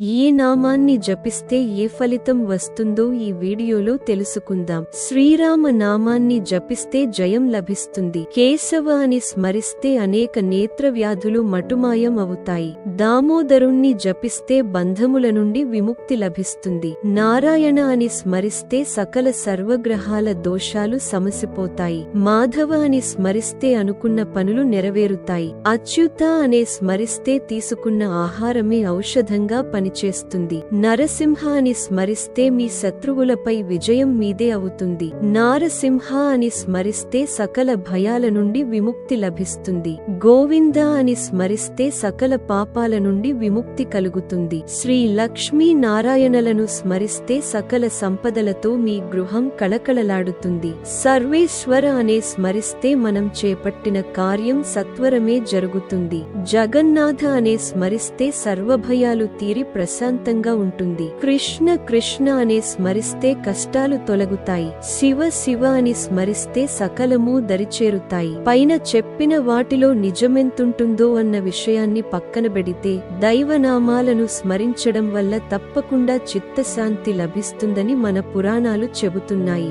ఏ నామాన్ని జపిస్తే ఏ ఫలితం వస్తుందో ఈ వీడియోలో తెలుసుకుందాం. శ్రీరామ నామాన్ని జపిస్తే జయం లభిస్తుంది. కేశవ అని స్మరిస్తే అనేక నేత్ర వ్యాధులు మటుమాయం అవుతాయి దామోదరుణ్ణి జపిస్తే బంధముల నుండి విముక్తి లభిస్తుంది. నారాయణ అని స్మరిస్తే సకల సర్వగ్రహాల దోషాలు సమసిపోతాయి. మాధవ అని స్మరిస్తే అనుకున్న పనులు నెరవేరుతాయి. అచ్యుత అనే స్మరిస్తే తీసుకున్న ఆహారమే ఔషధంగా పనిచేస్తుంది నరసింహ అని స్మరిస్తే మీ శత్రువులపై విజయం మీదే అవుతుంది. నారసింహ అని స్మరిస్తే సకల భయాల నుండి విముక్తి లభిస్తుంది. గోవింద అని స్మరిస్తే సకల పాపాల నుండి విముక్తి కలుగుతుంది. శ్రీ లక్ష్మీ నారాయణలను స్మరిస్తే సకల సంపదలతో మీ గృహం కళకళలాడుతుంది. సర్వేశ్వర అనే స్మరిస్తే మనం చేపట్టిన కార్యం సత్వరమే జరుగుతుంది. జగన్నాథ అనే స్మరిస్తే సర్వభయాలు తీరి ప్రశాంతంగా ఉంటుంది. కృష్ణ కృష్ణ అనే స్మరిస్తే కష్టాలు తొలగుతాయి. శివ శివ అని స్మరిస్తే సకలము దరిచేరుతాయి. పైన చెప్పిన వాటిలో నిజమెంతుంటుందో అన్న విషయాన్ని పక్కన పెడితే దైవనామాలను స్మరించడం వల్ల తప్పకుండా చిత్తశాంతి లభిస్తుందని మన పురాణాలు చెబుతున్నాయి.